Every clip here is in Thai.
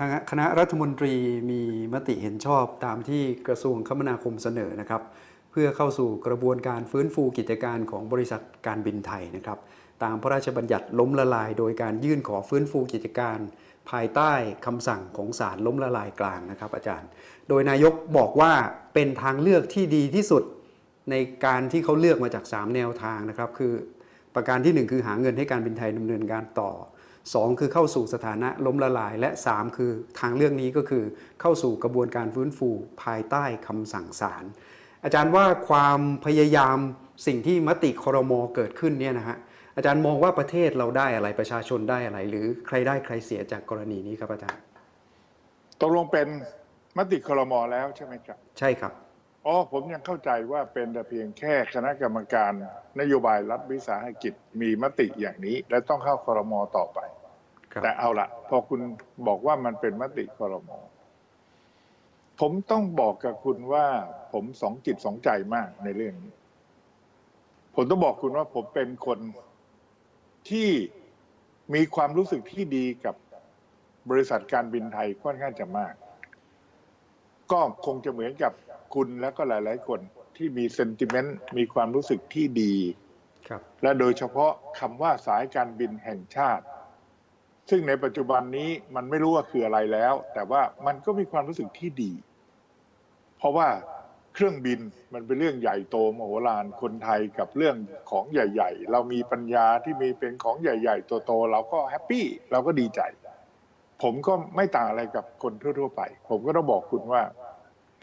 ทางคณะรัฐมนตรีมีมติเห็นชอบตามที่กระทรวงคมนาคมเสนอนะครับ เพื่อเข้าสู่กระบวนการฟื้นฟูกิจการของบริษัทการบินไทยนะครับ ตามพระราชบัญญัติล้มละลาย โดยการยื่นขอฟื้นฟูกิจการ ภายใต้คำสั่งของศาลล้มละลายกลางนะครับ อาจารย์ โดยนายกบอกว่าเป็นทางเลือกที่ดีที่สุดในการที่เขาเลือกมาจาก 3 แนวทางนะครับ คือประการทีหนึ่1 คือหาเงินให้การบินไทยดำเนินการต่อ 2 คือเข้าสู่สถานะล้มละลาย และ 3 คือทางเรื่องนี้ก็คือเข้าสู่กระบวนการฟื้นฟูภายใต้คำสั่งศาลอาจารย์ว่าความพยายามสิ่งที่มติครมเกิดขึ้นเนี่ยนะฮะอาจารย์มองว่าประเทศเราได้อะไรประชาชนได้อะไร หรือใครได้ใครเสียจากกรณีนี้ครับอาจารย์ตกลงเป็นมติครมแล้วใช่ไหมครับ ใช่ครับอ๋อผมยังเข้าใจว่าเป็นแต่เพียงแค่คณะกรรมการ นโยบายรัฐวิสาหกิจมีมติอย่างนี้ และต้องเข้าครมต่อไปครับ แต่เอาละพอคุณบอกว่ามันเป็นมติครมผมต้องบอกกับคุณว่า ผมสองจิตสองใจมากในเรื่องนี้ ผมต้องบอกคุณว่าผมเป็นคนที่มีความรู้สึกที่ดีกับบริษัทการบินไทยค่อนข้างจะมาก ก็คงจะเหมือนกับคุณและก็หลาย ๆ คนที่มีเซนติเมนต์มีความรู้สึกที่ดีครับและโดยเฉพาะคำว่าสายการบินแห่งชาติ ซึ่งในปัจจุบันนี้มันไม่รู้ว่าคืออะไรแล้ว แต่ว่ามันก็มีความรู้สึกที่ดี เพราะว่าเครื่องบินมันเป็นเรื่องใหญ่โตมโหฬารคนไทยกับเรื่องของใหญ่ ๆ เรามีปัญญาที่มีเป็นของใหญ่ๆโตๆเราก็แฮปปี้เราก็ดีใจ ผมก็ไม่ต่างอะไรกับคนทั่ว ๆ ไป ผมก็ต้องบอกคุณว่า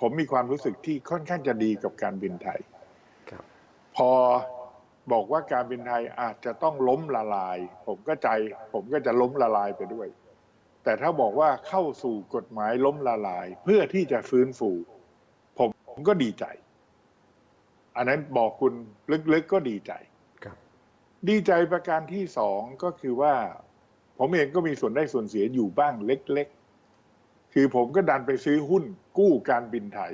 ผมมีความรู้สึกที่ค่อนข้างจะดีกับการบินไทยครับพอ บอกว่าการบินไทยอาจจะต้องล้มละลาย ผมก็ใจ ผมก็จะล้มละลายไปด้วย แต่ถ้าบอกว่าเข้าสู่กฎหมายล้มละลาย เพื่อที่จะฟื้นฟู ผมผมก็ดีใจ อันนั้นบอกคุณลึกๆก็ดีใจครับดีใจประการที่สองก็คือว่า ผมเองก็มีส่วนได้ส่วนเสียอยู่บ้างเล็กๆ คือผมก็ดันไปซื้อหุ้นกู้การบินไทย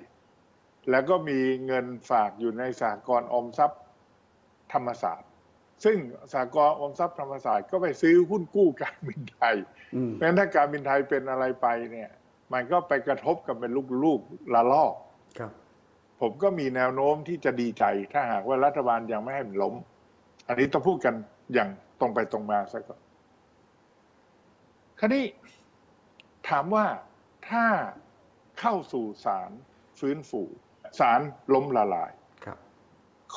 แล้วก็มีเงินฝากอยู่ในสหกรณ์ออมทรัพย์ ธรรมศาสตร์ ซึ่งสหกรณ์ออมทรัพย์ธรรมศาสตร์ก็ไปซื้อหุ้นกู้การบินไทยอืมเพราะฉะนั้นถ้าการบินไทยเป็นอะไรไปเนี่ย มันก็ไปกระทบกันเป็นลูกๆละลอกครับผมก็มีแนวโน้มที่จะดีใจ ถ้าหากว่ารัฐบาลยังไม่ให้มันล้ม อันนี้ต้องพูดกันอย่างตรงไปตรงมาซะก่อนคราวนี้ถามว่าถ้าเข้าสู่ศาลฟื้นฟูศาลล้มละลายครับ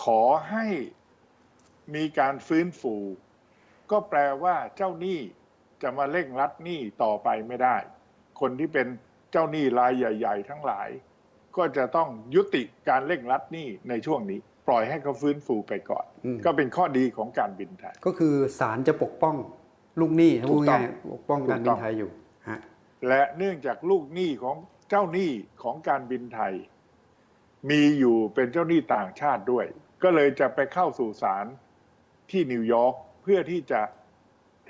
ขอให้ มีการฟื้นฟู ก็แปลว่าเจ้าหนี้จะมาเร่งรัดหนี้ต่อไปไม่ได้ คนที่เป็นเจ้าหนี้รายใหญ่ ๆ ทั้งหลาย ก็จะต้องยุติการเร่งรัดหนี้ในช่วงนี้ ปล่อยให้เขาฟื้นฟูไปก่อน อืม ก็เป็นข้อดีของการบินไทย ก็คือศาลจะปกป้องลูกหนี้ถูพูดกต้องง่ายๆปกป้องการถูบิกต้นอง ไทยอยู่ฮะและเนื่องจากลูกหนี้ของเจ้าหนี้ของการบินไทย มีอยู่เป็นเจ้าหนี้ต่างชาติด้วย ก็เลยจะไปเข้าสู่ศาล ที่นิวยอร์กเพื่อที่จะ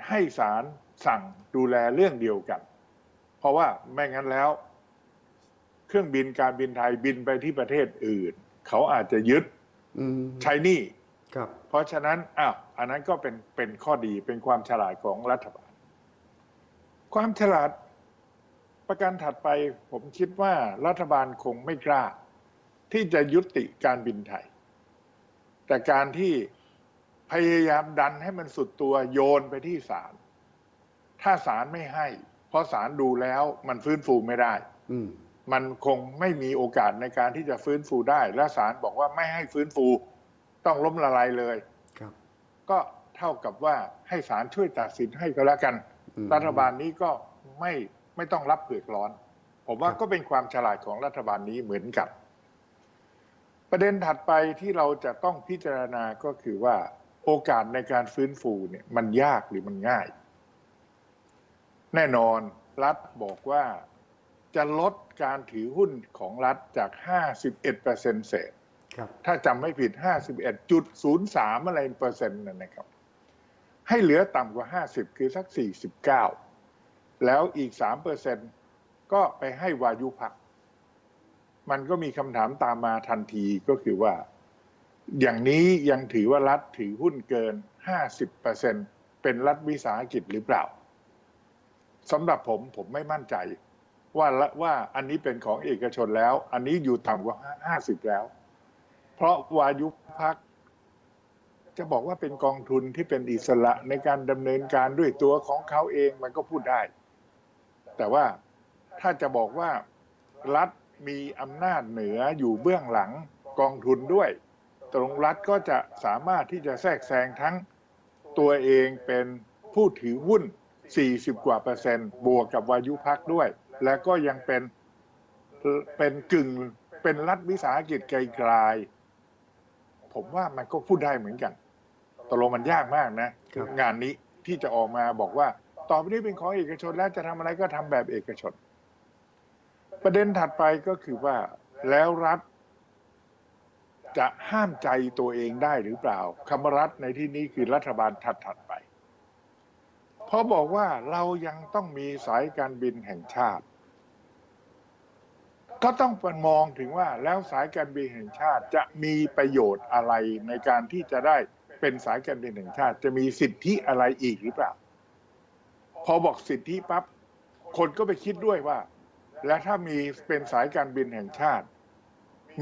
ให้ศาลสั่งดูแลเรื่องเดียวกัน เพราะว่าไม่งั้นแล้ว เครื่องบินการบินไทยบินไปที่ประเทศอื่น เขาอาจจะยึดอืมใช้หนี้ครับ เพราะฉะนั้นอ้าวอันนั้นก็เป็นเป็นข้อดีเป็นความฉลาดของรัฐบาล ความฉลาดประการถัดไปผมคิดว่ารัฐบาลคงไม่กล้า ที่จะยุติการบินไทย แต่การที่ พยายามดันให้มันสุดตัวโยนไปที่ศาลถ้าศาลไม่ให้ เพราะศาลดูแล้วมันฟื้นฟูไม่ได้ อืม มันคงไม่มีโอกาสในการที่จะฟื้นฟูได้ และศาลบอกว่าไม่ให้ฟื้นฟู ต้องล้มละลายเลย ครับ ก็เท่ากับว่าให้ศาลช่วยตัดสินให้ก็แล้วกัน อืม รัฐบาลนี้ก็ไม่ไม่ต้องรับเปลือกร้อน ผมว่าครับก็เป็นความฉลาดของรัฐบาลนี้เหมือนกัน ประเด็นถัดไปที่เราจะต้องพิจารณาก็คือว่า โอกาสในการฟื้นฟูเนี่ยมันยากหรือมันง่าย แน่นอนรัฐบอกว่าจะลดการถือหุ้นของรัฐจาก 51%เศษครับถ้าจำไม่ผิด 51.03 อะไรเปอร์เซ็นต์นั่นนะครับ ให้เหลือต่ำกว่า 50 คือสัก 49 แล้วอีก 3เปอร์เซ็นต์ก็ไปให้วายุพัก มันก็มีคำถามตามมาทันทีก็คือว่า อย่างนี้ยังถือว่ารัฐถือหุ้นเกิน 50เปอร์เซ็นต์เป็นรัฐวิสาหกิจหรือเปล่าสำหรับผมผมไม่มั่นใจ ว่าละว่าอันนี้เป็นของเอกชนแล้ว อันนี้อยู่ต่ำกว่าห้าสิบแล้ว เพราะวายุพักจะบอกว่าเป็นกองทุนที่เป็นอิสระในการดำเนินการด้วยตัวของเขาเองมันก็พูดได้ แต่ว่าถ้าจะบอกว่ารัฐมีอำนาจเหนืออยู่เบื้องหลังกองทุนด้วย ตรงรัฐก็จะสามารถที่จะแทรกแซงทั้งตัวเองเป็นผู้ถือหุ้น 40 กว่าเปอร์เซ็นต์ บวกกับวายุพักด้วย และก็ยังเป็นเป็นกึ่งเป็นรัฐวิสาหกิจไกลๆผมว่ามันก็พูดได้เหมือนกันตกลงมันยากมากนะครับงานนี้ที่จะออกมาบอกว่า ต่อไปนี้เป็นของเอกชนแล้วจะทำอะไรก็ทำแบบเอกชน ประเด็นถัดไปก็คือว่าแล้วรัฐ จะห้ามใจตัวเองได้หรือเปล่าคำรัฐในที่นี้คือรัฐบาลถัดๆไป เพราะบอกว่าเรายังต้องมีสายการบินแห่งชาติ ก็ต้องมองถึงว่าแล้วสายการบินแห่งชาติจะมีประโยชน์อะไรในการที่จะได้เป็นสายการบินแห่งชาติ จะมีสิทธิอะไรอีกหรือเปล่า พอบอกสิทธิปั๊บคนก็ไปคิดด้วยว่า แล้วถ้ามีเป็นสายการบินแห่งชาติ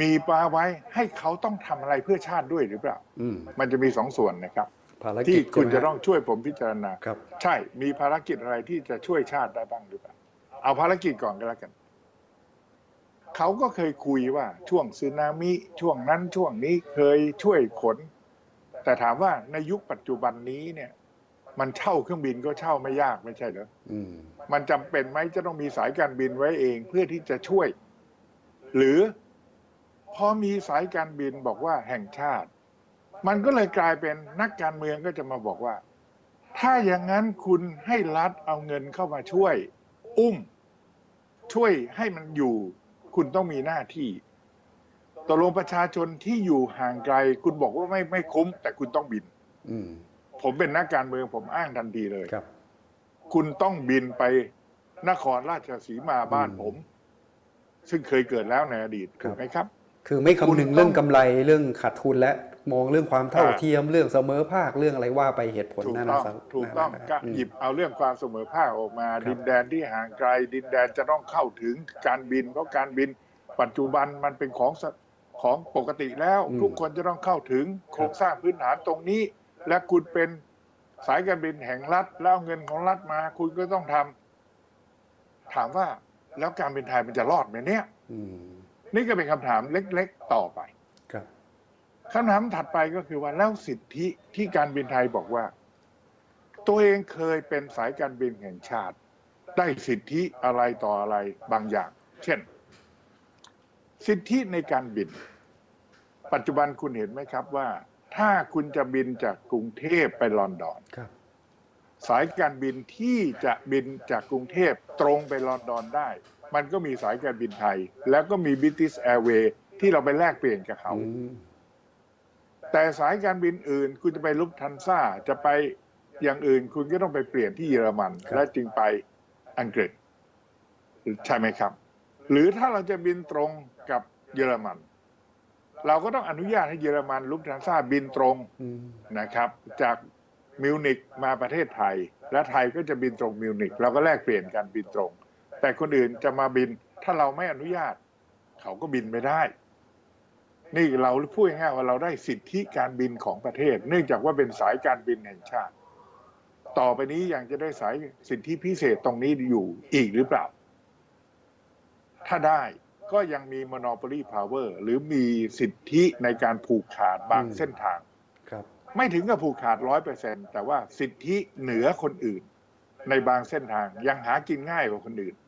มีปลาไว้ให้เขาต้องทำอะไรเพื่อชาติด้วยหรือเปล่าอืมมันจะมีสองส่วนนะครับภารกิที่จคุณจะใช่ไหมต้องช่วยผมพิจารณาครับ ใช่มีภารกิจอะไรที่จะช่วยชาติได้บ้างหรือเปล่า เอาภารกิจก่อนก็แล้วกัน เขาก็เคยคุยว่าช่วงสึนามิช่วงนั้นช่วงนี้เคยช่วยขน แต่ถามว่าในยุคปัจจุบันนี้เนี่ย มันเช่าเครื่องบินก็เช่าไม่ยากไม่ใช่เหรออืมมันจำเป็นไหมจะต้องมีสายการบินไว้เองเพื่อที่จะช่วย หรือ พอมีสายการบินบอกว่าแห่งชาติ มันก็เลยกลายเป็นนักการเมืองก็จะมาบอกว่า ถ้าอย่างนั้นคุณให้รัฐเอาเงินเข้ามาช่วย อุ้ม ช่วยให้มันอยู่ คุณต้องมีหน้าที่ตกลงประชาชนที่อยู่ห่างไกล คุณบอกว่าไม่ไม่คุ้ม แต่คุณต้องบินอืมผมเป็นนักการเมืองผมอ้างทันทีเลยครับ คุณต้องบินไปนครราชสีมาบ้านอืมผม ซึ่งเคยเกิดแล้วในอดีตครับถูกไหมครับ คือไม่คำนึงคุณต้องเรื่องกำไรเรื่องขาดทุนและมองเรื่องความเท่าอ่าเทียมเรื่องเสมอภาคเรื่องอะไรว่าไปเหตุผลถูกนั่นต้นะองครับถูกต้องนั่นนะก็อืมหยิบเอาเรื่องความเสมอภาคออกมาครับดินแดนที่ห่างไกล ดินแดนจะต้องเข้าถึงการบินเพราะการบิน ปัจจุบันมันเป็นของสของปกติแล้ว ทุกคนจะต้องเข้าถึงโครงสร้างพื้นฐานตรงนี้ และคุณเป็นสายการบินแห่งรัฐ แล้วเอาเงินของรัฐมา คุณก็ต้องทำถามว่าแล้วการบินไทยมันจะรอดไหมเนี่ย อืม นี่ก็เป็นคำถามเล็กๆต่อไปครับคำถามถัดไปก็คือว่าแล้วสิทธิที่การบินไทยบอกว่า ตัวเองเคยเป็นสายการบินแห่งชาติ ได้สิทธิอะไรต่ออะไรบางอย่าง เช่น สิทธิในการบิน ปัจจุบันคุณเห็นไหมครับว่า ถ้าคุณจะบินจากกรุงเทพไปลอนดอนครับสายการบินที่จะบินจากกรุงเทพตรงไปลอนดอนได้ มันก็มีสายการบินไทย แล้วก็มี British Airways ที่เราไปแลกเปลี่ยนกับเขาอืมแต่สายการบินอื่น คุณจะไปลุกทันซ่าจะไปอย่างอื่น คุณก็ต้องไปเปลี่ยนที่เยอรมัน และจึงไปอังกฤษใช่ไหมครับ หรือถ้าเราจะบินตรงกับเยอรมัน เราก็ต้องอนุญาตให้เยอรมันลุกทันซ่าบินตรงอืมนะครับ จากมิวนิกมาประเทศไทย และไทยก็จะบินตรงมิวนิกเราก็แลกเปลี่ยนกันบินตรง แต่คนอื่นจะมาบิน ถ้าเราไม่อนุญาต เขาก็บินไม่ได้ นี่เราพูดง่ายๆว่าเราได้สิทธิการบินของประเทศ เนื่องจากว่าเป็นสายการบินแห่งชาติ ต่อไปนี้ยังจะได้สายสิทธิพิเศษตรงนี้อยู่อีกหรือเปล่า ถ้าได้ก็ยังมี monopoly power หรือมีสิทธิในการผูกขาดบางอืมเส้นทางครับไม่ถึงกับผูกขาดร้อยเปอร์เซ็นแต่ว่าสิทธิเหนือคนอื่น ในบางเส้นทางยังหากินง่ายกว่าคนอื่นอืม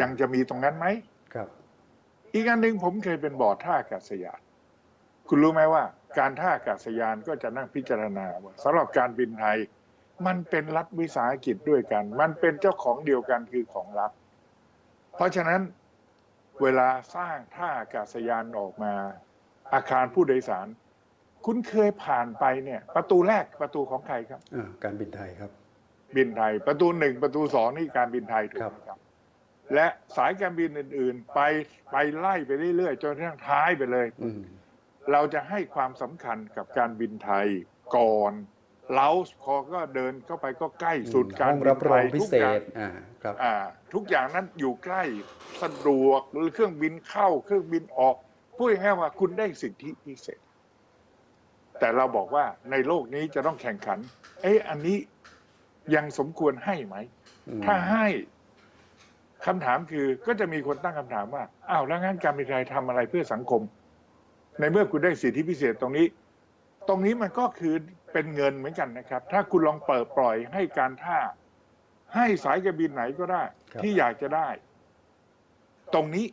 ยังจะมีตรงนั้นไหมครับ อีกอันหนึ่งผมเคยเป็นบอร์ดท่าอากาศยาน คุณรู้ไหมว่า การท่าอากาศยานก็จะนั่งพิจารณาว่าสำหรับการบินไทย มันเป็นรัฐวิสาหกิจด้วยกัน มันเป็นเจ้าของเดียวกันคือของรัฐ เพราะฉะนั้นเวลาสร้างท่าอากาศยานออกมา อาคารผู้โดยสาร คุณเคยผ่านไปเนี่ย ประตูแรกประตูของใครครับอ่าการบินไทยครับ บินไทย ประตูหนึ่งประตูสองนี่การบินไทยถูกไหมครับ และสายการบินอื่น ๆ ไปไปไล่ไปเรื่อยๆจนกระทั่งท้ายไปเลย อืมเราจะให้ความสำคัญกับการบินไทยก่อนเล้าพอก็เดินเข้าไปก็ใกล้สุดการห้องบิรันบไทรองยพิทุกเศอย่างษอ่าครับ อ่า ทุกอย่างนั้นอยู่ใกล้สะดวกหรือเครื่องบินเข้าเครื่องบินออกพูดง่ายๆว่าคุณได้สิทธิพิเศษ แต่เราบอกว่าในโลกนี้จะต้องแข่งขัน เอ๊ะอันนี้ยังสมควรให้ไหม อืม ถ้าให้ คำถามคือก็จะมีคนตั้งคำถามว่าอ้าวแล้วงั้นการบินไทยทำอะไรเพื่อสังคม ในเมื่อคุณได้สิทธิพิเศษตรงนี้ ตรงนี้มันก็คือเป็นเงินเหมือนกันนะครับ ถ้าคุณลองเปิดปล่อยให้การท่า ให้สายการบินไหนก็ได้ ครับ ที่อยากจะได้ ตรงนี้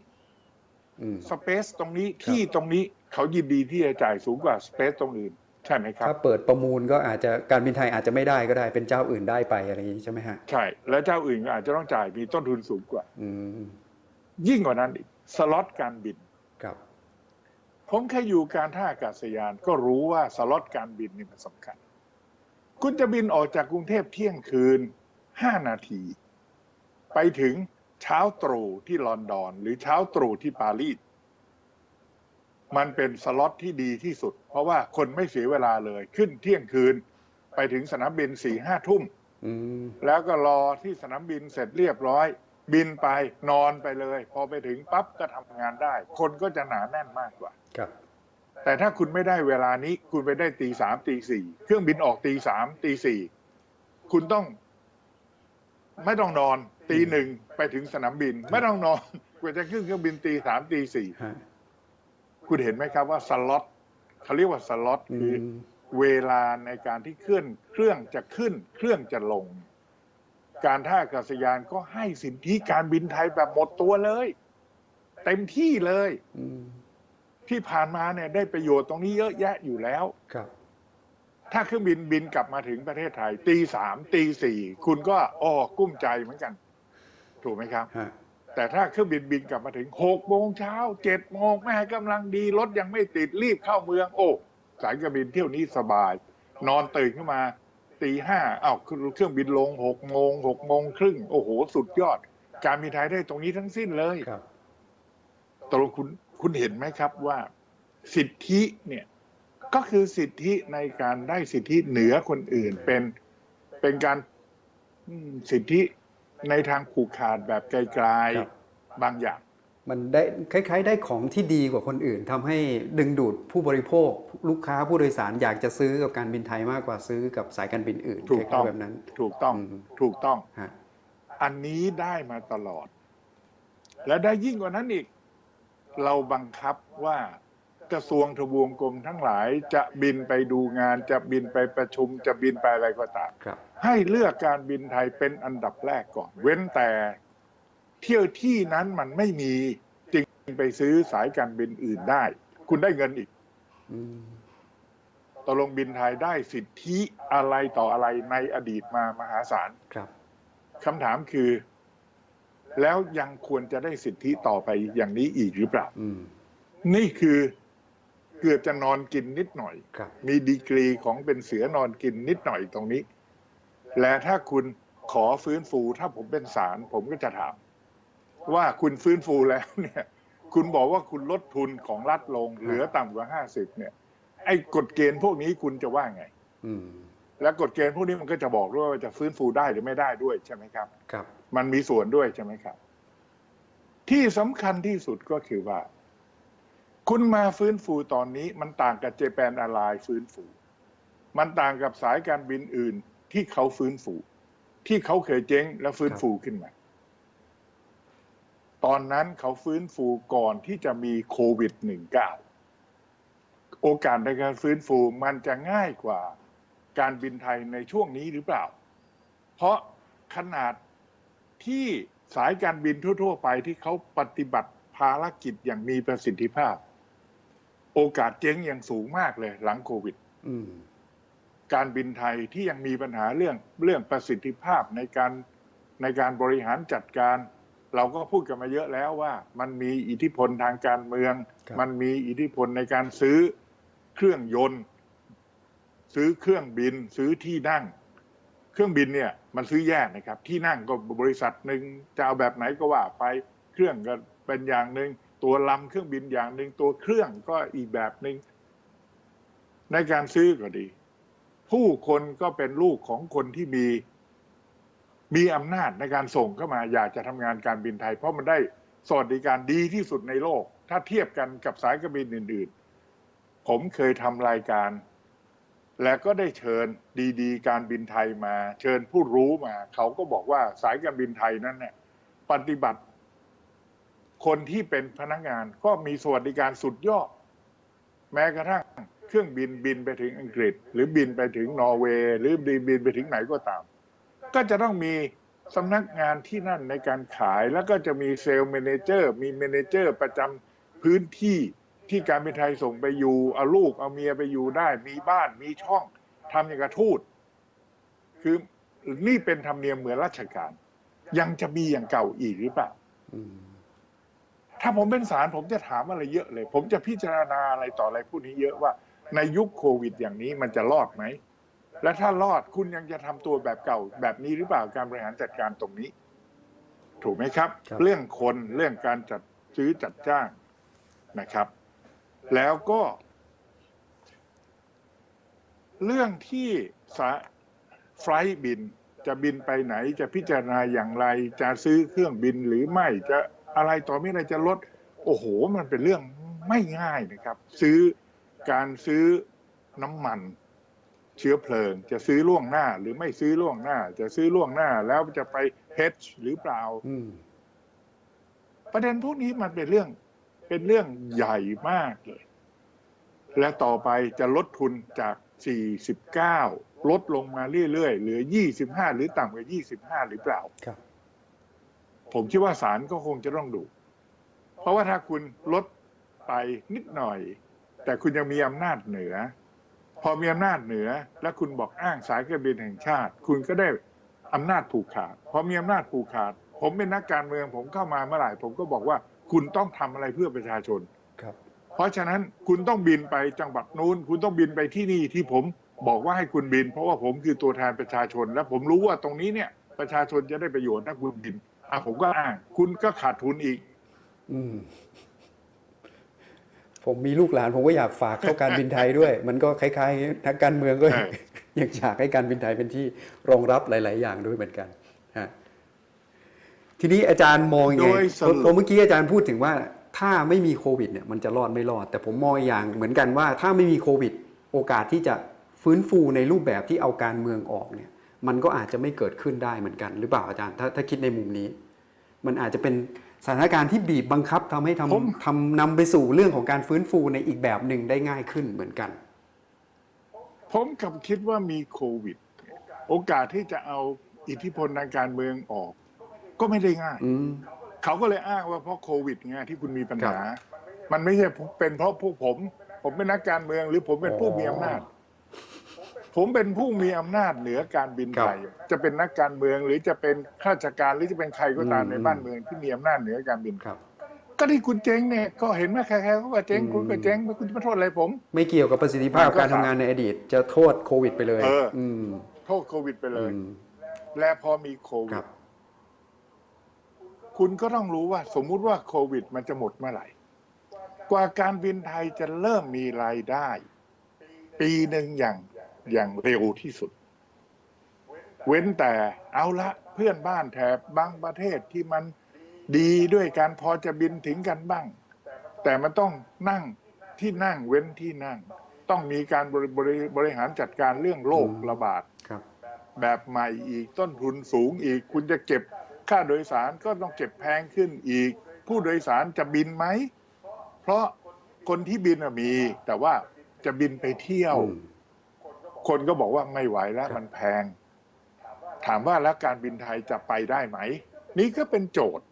อืม สเปซตรงนี้ที่ตรงนี้เขายินดีที่จะจ่ายสูงกว่าสเปซตรงอื่น ใช่ไหมครับ ถ้าเปิดประมูลก็อาจจะการบินไทยอาจจะไม่ได้ก็ได้เป็นเจ้าอื่นได้ไปอะไรอย่างนี้ใช่ไหมฮะใช่ และเจ้าอื่นก็อาจจะต้องจ่ายมีต้นทุนสูงกว่า อืมยิ่งกว่านั้นอีกสล็อตการบินครับ ผมเคยอยู่การท่าอากาศยาน ก็รู้ว่าสล็อตการบินนี่มันสำคัญ คุณจะบินออกจากกรุงเทพเที่ยงคืน5นาที ไปถึงเช้าตรู่ที่ลอนดอน หรือเช้าตรู่ที่ปารีส มันเป็นสล็อตที่ดีที่สุด เพราะว่าคนไม่เสียเวลาเลยขึ้นเที่ยงคืน ไปถึงสนามบินสี่ห้าทุ่มอืมแล้วก็รอที่สนามบินเสร็จเรียบร้อย บินไปนอนไปเลย พอไปถึงปั๊บก็ทำงานได้ คนก็จะหนาแน่นมากกว่าครับ แต่ถ้าคุณไม่ได้เวลานี้ คุณไปได้ตีสามตีสี่เครื่องบินออกตีสามตีสี่คุณต้อง ไม่ต้องนอน ตีหนึ่งไปถึงสนามบิน ไม่ต้องนอนกว่าจะขึ้นเครื่องบินตีสามตีสี่ฮะ คุณเห็นไหมครับว่าสล็อตเขาเรียกว่าสล็อตอืคือมเวลาในการที่เคลื่อนเครื่องจะขึ้น เครื่องจะลง การท่าอากาศยานก็ให้สิทธิการบินไทยแบบหมดตัวเลย เต็มที่เลยอืมที่ผ่านมาเนี่ยได้ประโยชน์ตรงนี้เยอะแยะอยู่แล้วครับ ถ้าเครื่องบินบินกลับมาถึงประเทศไทย ตีสามตีสี่คุณก็อ้อกุ้มใจเหมือนกัน ถูกไหมครับฮะ แต่ถ้าเครื่องบินบินกลับมาถึงหกโมงเช้าเจ็ดโมงแม่กำลังดีรถยังไม่ติดรีบเข้าเมือง โอ้สายการบินเที่ยวนี้สบาย นอนตื่นขึ้นมาตีห้าอ้าวเครื่องบินลงหกโมงหกโมงครึ่งโอ้โห สุดยอด การบินไทยได้ตรงนี้ทั้งสิ้นเลยครับตกลงคุณคุณเห็นไหมครับว่า สิทธิเนี่ยก็คือสิทธิในการได้สิทธิเหนือคนอื่นเป็นเป็นการอืมสิทธิ ในทางผูกขาดแบบไกลครับ ๆบางอย่าง มันได้คล้าย ๆ ได้ของที่ดีกว่าคนอื่นทำให้ดึงดูดผู้บริโภค ลูกค้าผู้โดยสารอยากจะซื้อกับการบินไทยมากกว่าซื้อกับสายการบินอื่นถูกต้อง คล้ายๆแบบนั้น ถูกต้องอืม ถูกต้อง ฮะอันนี้ได้มาตลอด และได้ยิ่งกว่านั้นอีก เราบังคับว่า กระทรวงทบวงกรมทั้งหลายจะบินไปดูงานจะบินไปประชุมจะบินไปอะไรก็ตามครับ ให้เลือกการบินไทยเป็นอันดับแรกก่อน เว้นแต่เที่ยวที่นั้นมันไม่มีจึงไปซื้อสายการบินอื่นได้ คุณได้เงินอีกอืมตกลงบินไทยได้สิทธิอะไรต่ออะไรในอดีตมามหาศาลครับคำถามคือ แล้วยังควรจะได้สิทธิต่อไปอย่างนี้อีกหรือเปล่าอืมนี่คือ เกือบจะนอนกินนิดหน่อยครับมีดีกรีของเป็นเสือนอนกินนิดหน่อยตรงนี้ และถ้าคุณขอฟื้นฟูถ้าผมเป็นศาลผมก็จะถาม ว่าคุณฟื้นฟูแล้วเนี่ย คุณบอกว่าคุณลดทุนของรัฐลง เหลือต่ำกว่าห้าสิบเนี่ย ไอ้กฎเกณฑ์พวกนี้คุณจะว่าไงอืมและกฎเกณฑ์พวกนี้มันก็จะบอกด้วยว่าจะฟื้นฟูได้หรือไม่ได้ด้วยใช่ไหมครับ ครับ มันมีส่วนด้วยใช่ไหมครับ ที่สำคัญที่สุดก็คือว่า คุณมาฟื้นฟูตอนนี้มันต่างกับเจแปนอ l ไลน์ฟื้นฟู มันต่างกับสายการบินอื่นที่เขาฟื้นฟู ที่เขาเคยเจ๊งแล้วฟื้นฟูขึ้นมา ตอนนั้นเขาฟื้นฟูก่อนที่จะมีโควิด -19 โอกาสในการฟื้นฟูมันจะง่ายกว่าการบินไทยในช่วงนี้หรือเปล่า เพราะขนาดที่สายการบินทั่ว ๆ ไปที่เขาปฏิบัติภารกิจอย่างมีประสิทธิภาพ โอกาสเจ๊งยังสูงมากเลยหลังโควิดอืมการบินไทยที่ยังมีปัญหาเรื่องเรื่องประสิทธิภาพในการในการบริหารจัดการ เราก็พูดกันมาเยอะแล้วว่า มันมีอิทธิพลทางการเมืองครับมันมีอิทธิพลในการซื้อเครื่องยนต์ ซื้อเครื่องบิน ซื้อที่นั่ง เครื่องบินเนี่ยมันซื้อแยกนะครับ ที่นั่งก็บริษัทหนึ่งจะเอาแบบไหนก็ว่าไปเครื่องก็เป็นอย่างหนึ่ง ตัวลำเครื่องบินอย่างหนึ่งตัวเครื่องก็อีกแบบหนึ่งในการซื้อก็ดีผผู้คนก็เป็นลูกของคนที่มีมีอำนาจในการส่งเข้ามา อยากจะทำงานการบินไทย เพราะมันได้สวัสดิการดีที่สุดในโลก ถ้าเทียบกันกับสายการบินอื่น ๆ ผมเคยทำรายการ และก็ได้เชิญดีๆ การบินไทยมา เชิญผู้รู้มา เขาก็บอกว่าสายการบินไทยนั้นเนี่ยปฏิบัติ คนที่เป็นพนักงานก็มีสวัสดิการสุดยอด แม้กระทั่งเครื่องบินบินไปถึงอังกฤษ หรือบินไปถึงนอร์เวย์หรือบินไปถึงไหนก็ตาม ก็จะต้องมีสำนักงานที่นั่นในการขายแล้วก็จะมีเซลล์แมนเจอร์ มีแมนเจอร์ประจำพื้นที่ที่การบินไทยส่งไปอยู่ เอาลูกเอาเมียไปอยู่ได้ มีบ้านมีช่องทำอย่างกระทูตคือนี่เป็นธรรมเนียมเหมือนราชการ ยังจะมีอย่างเก่าอีกหรือเปล่า ถ้าผมเป็นศาลผมจะถามอะไรเยอะเลย ผมจะพิจารณาอะไรต่ออะไรพวกนี้เยอะว่า ในยุคโควิดอย่างนี้มันจะรอดไหม และถ้ารอดคุณยังจะทำตัวแบบเก่าแบบนี้หรือเปล่าการบริหารจัดการตรงนี้ ถูกไหมครับครับ เรื่องคนเรื่องการจัดซื้อจัดจ้างนะครับ แล้วก็ เรื่องที่สาไฟลท์บินจะบินไปไหนจะพิจารณาอย่างไร จะซื้อเครื่องบินหรือไม่จะ อะไรต่อไม่อะไรจะลด โอ้โห มันเป็นเรื่องไม่ง่ายนะครับ ซื้อการซื้อน้ำมันเชื้อเพลิง จะซื้อล่วงหน้า หรือไม่ซื้อล่วงหน้า จะซื้อล่วงหน้าแล้วจะไปเฮดหรือเปล่าอืมประเด็นพวกนี้มันเป็นเรื่องเป็นเรื่องใหญ่มากเลย และต่อไปจะลดทุนจาก 49 ลดลงมาเรื่อยๆ เหลือ 25 หรือต่ำกว่า 25 หรือเปล่าครับ ผมคิดว่าศาลก็คงจะต้องดู เพราะว่าถ้าคุณลดไปนิดหน่อย แต่คุณยังมีอำนาจเหนือ พอมีอำนาจเหนือ และคุณบอกอ้างสายการบินแห่งชาติ คุณก็ได้อำนาจผูกขาด พอมีอำนาจผูกขาด ผมเป็นนักการเมืองผมเข้ามาเมื่อไหร่ ผมก็บอกว่าคุณต้องทำอะไรเพื่อประชาชนครับเพราะฉะนั้นคุณต้องบินไปจังหวัดนู้น คุณต้องบินไปที่นี่ที่ผมบอกว่าให้คุณบิน เพราะว่าผมคือตัวแทนประชาชน และผมรู้ว่าตรงนี้เนี่ยประชาชนจะได้ประโยชน์ถ้าคุณบิน อะผมก็อ้าง คุณก็ขาดทุนอีก อืม ผมมีลูกหลาน ผมก็อยากฝากเข้าการบินไทยด้วย มันก็คล้ายๆนักการเมืองก็ใช่ยังอยากให้การบินไทยเป็นที่รองรับหลาย ๆ อย่างด้วยเหมือนกันฮะทีนี้อาจารย์มองยังโดไงยสรุปเพราะเมื่อกี้อาจารย์พูดถึงว่า ถ้าไม่มีโควิด เนี่ย มันจะรอดไม่รอด แต่ผมมองอีกอย่างเหมือนกันว่า ถ้าไม่มีโควิด โอกาสที่จะฟื้นฟูในรูปแบบที่เอาการเมืองออกเนี่ย มันก็อาจจะไม่เกิดขึ้นได้เหมือนกัน หรือเปล่าอาจารย์ถ้าถ้าคิดในมุมนี้ มันอาจจะเป็นสถานการณ์ที่บีบบังคับทำให้ทผมำทำนำไปสู่เรื่องของการฟื้นฟูในอีกแบบหนึ่งได้ง่ายขึ้นเหมือนกัน ผมกลับคิดว่ามีโควิด โอกาสที่จะเอาอิทธิพลทางการเมืองออก ก็ไม่ได้ง่ายอืมเขาก็เลยอ้างว่าเพราะโควิดไงที่คุณมีปัญหาครับมันไม่ใช่เป็นเพราะพวกผม ผมเป็นนักการเมืองหรือผมเป็นผู้มีอำนาจ ผมเป็นผู้มีอำนาจเหนือการบินไทยจะเป็นนักการเมืองหรือจะเป็นข้าราชการหรือจะเป็นใครก็ตามอืมในบ้านเมืองที่มีอำนาจเหนือการบินครับ ก็ที่คุณเจ๊งเนี่ยก็เห็นไหมใครๆเขาก็เจ๊งอืมคุณก็เจ๊งคุณจะมาโทษอะไรผม ไม่เกี่ยวกับประสิทธิภาพมันก็การทำงานในอดีต จะโทษโควิด ไปเลย เอออืมโทษโควิด ไปเลยอืมและพอมีโคควิรัดบคุณก็ต้องรู้ว่า สมมุติว่าโควิด มันจะหมดเมื่อไหร่ กว่าการบินไทยจะเริ่มมีรายได้ ปีหนึ่งอย่าง อย่างเร็วที่สุด เว้นแต่เอาละเพื่อนบ้านแถบบางประเทศที่มันดีด้วยกันพอจะบินถึงกันบ้าง แต่มันต้องนั่งที่นั่งเว้นที่นั่ง ต้องมีการบริบริบริหารจัดการเรื่องโรคระบาดครับแบบใหม่อีกต้นทุนสูงอีก คุณจะเก็บค่าโดยสารก็ต้องเก็บแพงขึ้นอีก ผู้โดยสารจะบินไหม เพราะคนที่บินน่ะมี แต่ว่าจะบินไปเที่ยวอืม คนก็บอกว่าไม่ไหวแล้วครับมันแพง ถามว่าแล้วการบินไทยจะไปได้ไหม นี่ก็เป็นโจทย์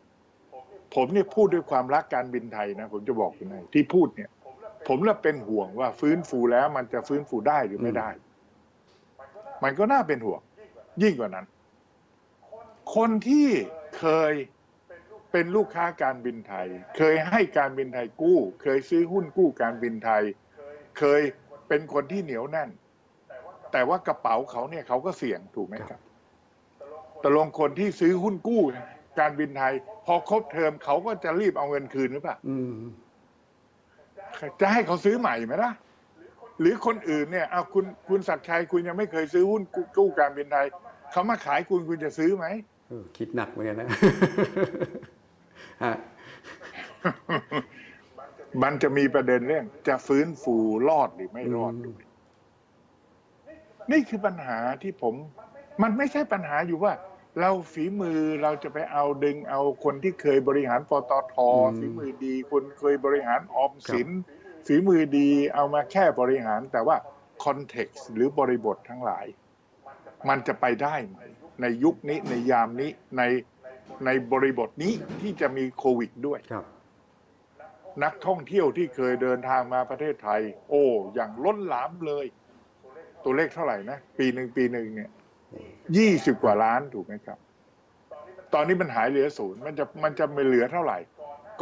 ผมเนี่ยพูดด้วยความรักการบินไทยนะ ผมจะบอกคุณให้ที่พูดเนี่ย ผมน่ะเป็นห่วงว่าฟื้นฟูแล้วมันจะฟื้นฟูได้หรือไม่ได้ มันก็น่าเป็นห่วง ยิ่งกว่านั้น คนที่เคยเป็นลูกค้าการบินไทย เคยให้การบินไทยกู้ เคยซื้อหุ้นกู้การบินไทย เคยเป็นคนที่เหนียวแน่น แต่ว่ากระเป๋าเขาเนี่ยเขาก็เสี่ยงถูกไหมครับแต่ลงคนที่ซื้อหุ้นกู้ การบินไทย พอครบเทอมเขาก็จะรีบเอาเงินคืนหรือเปล่าอืมจะให้เขาซื้อใหม่ไหมล่ะหรือคนอื่นเนี่ยเอาคุณคุณศักดิ์ชัยคุณยังไม่เคยซื้อหุ้นกู้กู้การบินไทยเขามาขายคุณคุณจะซื้อไหมเออคิดหนักเหมือนกันนะฮะมันจะมีประเด็นเรื่อง จะฟื้นฟูรอดหรือไม่รอดด้วย นี่คือปัญหาที่ผม มันไม่ใช่ปัญหาอยู่ว่า เราฝีมือเราจะไปเอาดึงเอาคนที่เคยบริหารปตทอืมฝีมือดี คนเคยบริหารออมสินฝีมือดีเอามาแค่บริหาร แต่ว่าคอนเท็กซ์หรือบริบททั้งหลาย มันจะไปได้ไหมในยุคนี้ในยามนี้ในในบริบทนี้ที่จะมีโควิดด้วยครับ นักท่องเที่ยวที่เคยเดินทางมาประเทศไทย โอ้อย่างล้นหลามเลย ตัวเลขเท่าไหร่นะ ปีหนึ่งปีหนึ่งเนี่ยยี่สิบกว่าล้านถูกไหมครับ ตอนนี้มันหายเหลือศูนย์มันจะมันจะไม่เหลือเท่าไหร่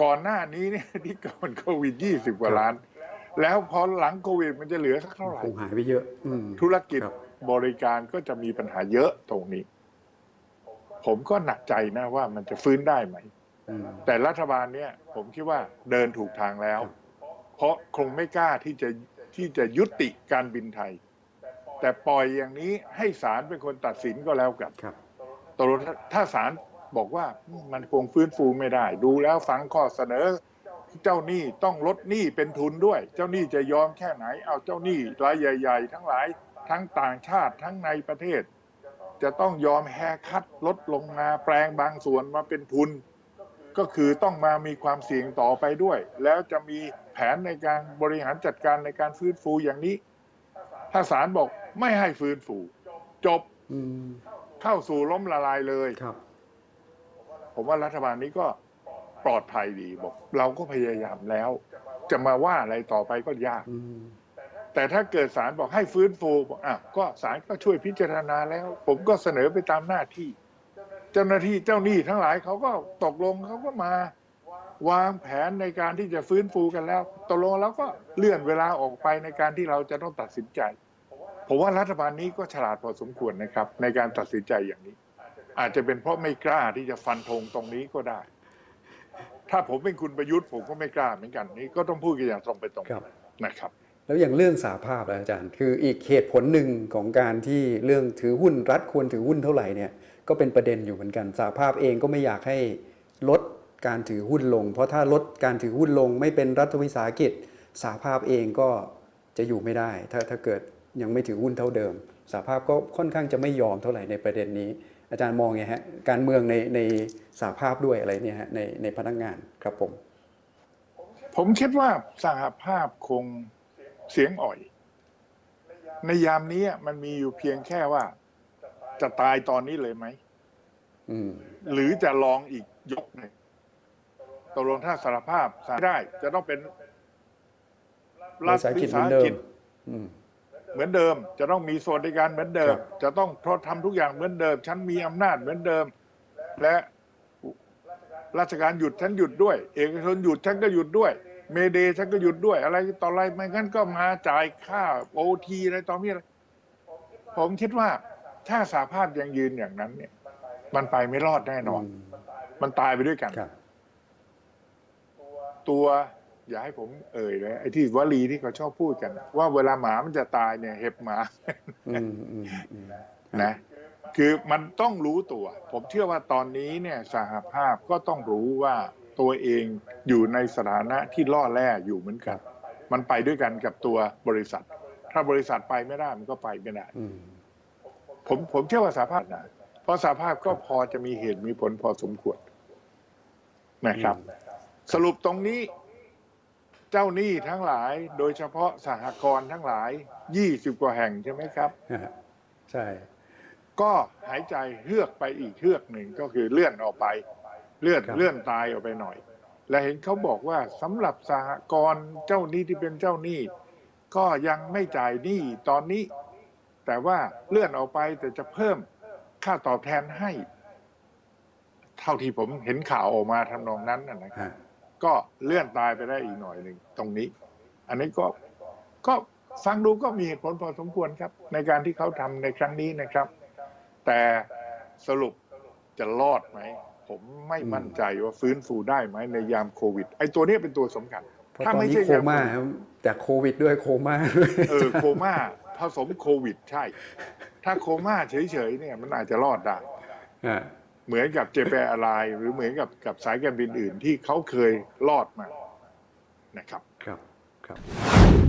ก่อนหน้านี้เนี่ยที่ก่อนโควิดยี่สิบกว่าล้าน แล้วพอหลังโควิด มันจะเหลือสักเท่าไหร่คงหายไปเยอะอืมธุรกิจครับบริการก็จะมีปัญหาเยอะตรงนี้ ผมก็หนักใจนะว่ามันจะฟื้นได้ไหมอืมแต่รัฐบาลเนี่ย ผมคิดว่าเดินถูกทางแล้ว เพราะคงไม่กล้าที่จะที่จะยุติการบินไทย แต่ปล่อยอย่างนี้ให้ศาลเป็นคนตัดสินก็แล้วกันครับตกลงถ้าถ้าศาลบอกว่ามันคงฟื้นฟูไม่ได้ ดูแล้วฟังข้อเสนอ เจ้าหนี้ต้องลดหนี้เป็นทุนด้วย เจ้าหนี้จะยอมแค่ไหน เอาเจ้าหนี้รายใหญ่ ๆ ทั้งหลายทั้งต่างชาติทั้งในประเทศ จะต้องยอมแฮคัดลดลงมาแปลงบางส่วนมาเป็นทุน ก็คือต้องมามีความเสี่ยงต่อไปด้วย แล้วจะมีแผนในการบริหารจัดการในการฟื้นฟูอย่างนี้ ถ้าศาลบอก ไม่ให้ฟื้นฟูจบอืมเข้าสู่ล้มละลายเลย ครับ ผมว่ารัฐบาลนี้ก็ปลอดภัยดีบอก เราก็พยายามแล้ว จะมาว่าอะไรต่อไปก็ยาก อืมแต่ถ้าเกิดศาลบอกให้ฟื้นฟูบอกอะก็ศาลก็ช่วยพิจารณาแล้ว ผมก็เสนอไปตามหน้าที่ เจ้าหน้าที่เจ้าหนี้ทั้งหลายเขาก็ตกลงเขาก็มา วางแผนในการที่จะฟื้นฟูกันแล้วตกลงแล้วก็เลื่อนเวลาออกไปในการที่เราจะต้องตัดสินใจ ผมว่ารัฐบาลนี้ก็ฉลาดพอสมควรนะครับ ในการตัดสินใจอย่างนี้ อาจจะเป็นเพราะไม่กล้าที่จะฟันธงตรงนี้ก็ได้ ถ้าผมเป็นคุณประยุทธ์ผมก็ไม่กล้าเหมือนกันนี่ก็ต้องพูดกันอย่างตรงไปตรงครับ นะครับ แล้วอย่างเรื่องสาภาพอะอาจารย์ คืออีกเหตุผลหนึ่งของการที่เรื่องถือหุ้นรัฐควรถือหุ้นเท่าไหร่เนี่ยก็เป็นประเด็นอยู่เหมือนกันสาภาพเองก็ไม่อยากให้ลดการถือหุ้นลง เพราะถ้าลดการถือหุ้นลงไม่เป็นรัฐวิสาหกิจสาภาพเองก็จะอยู่ไม่ได้ ถ้าถ้าเกิด ยังไม่ถือหุ้นเท่าเดิมสาภาพก็ค่อนข้างจะไม่ยอมเท่าไหร่ในประเด็นนี้ อาจารย์มองไงฮะการเมืองในในสาภาพด้วยอะไรเนี่ยฮะในในพนักงานครับผม ผมคิดว่าสหภาพคงเสียงอ่อย ในยามนี้มันมีอยู่เพียงแค่ว่า จะตายตอนนี้เลยไหมอืมหรือจะลองอีกยกหนึ่งตกลงถ้าสารภาพสารได้ จะต้องเป็นรัฐวิสาหกิจ เหมือนเดิมอืมเหมือนเดิม จะต้องมีสวัสดิการเหมือนเดิมครับจะต้องเพราะทำทุกอย่างเหมือนเดิม ฉันมีอำนาจเหมือนเดิม และราชการหยุดฉันหยุดด้วย เอกชนหยุดฉันก็หยุดด้วย เมเดย์ฉันก็หยุดด้วย อะไรต่ออะไรไม่งั้นก็มาจ่ายค่าโอทีอะไรต่อมีอะไรผมคิดว่าถ้าสาภาพยังยืนอย่างนั้น เนี่ย มันไปไม่รอดแน่นอน มันตายไปด้วยกันครับตัว อย่าให้ผมเอ่ยเลยไอ้ที่วลีที่เขาชอบพูดกัน ว่าเวลาหมามันจะตายเนี่ย เห็บหมาอืมอืมอืมนะคือมันต้องรู้ตัว ผมเชื่อว่าตอนนี้เนี่ยสหภาพก็ต้องรู้ว่าตัวเองอยู่ในสถานะที่ล่อแร่อยู่เหมือนกัน มันไปด้วยกันกับตัวบริษัท ถ้าบริษัทไปไม่ได้มันก็ไปไม่ได้อืมผมผมเชื่อว่าสหภาพนะเพราะสหภาพก็พอจะมีเหตุมีผลพอสมควรนะครับ สรุปตรงนี้ เจ้าหนี้ทั้งหลาย โดยเฉพาะสหกรณ์ทั้งหลายยี่สิบกว่าแห่งใช่ไหมครับฮะใช่ ก็หายใจเฮือกไปอีกเฮือกหนึ่งก็คือเลื่อนออกไป เลื่อนครับเลื่อนตายออกไปหน่อย และเห็นเขาบอกว่าสำหรับสหกรณ์เจ้าหนี้ที่เป็นเจ้าหนี้ ก็ยังไม่จ่ายหนี้ตอนนี้ แต่ว่าเลื่อนออกไปแต่จะเพิ่มค่าตอบแทนให้ เท่าที่ผมเห็นข่าวออกมาทำนองนั้นนะนะครับฮะ ก็เลื่อนตายไปได้อีกหน่อยหนึ่งตรงนี้ อันนี้ก็ก็ฟังดูก็มีเหตุผลพอสมควรครับ ในการที่เขาทำในครั้งนี้นะครับ แต่สรุปจะรอดไหม ผมไม่มั่นใจว่าฟื้นฟูได้ไหมในยามโควิด ไอ้ตัวนี้เป็นตัวสำคัญเพราะถ้าตอนไม่นี้ใช่โคม่าครับจากโควิดด้วยโคม่าด้วยเออโคม่าผสมโควิด ใช่ ถ้าโคม่าเฉยๆเนี่ยมันอาจจะรอดได้อ่า เหมือนกับเจแปนอะไรหรือเหมือนกับกับสายการบินอื่นที่เขาเคยรอดมานะครับ ครับครับ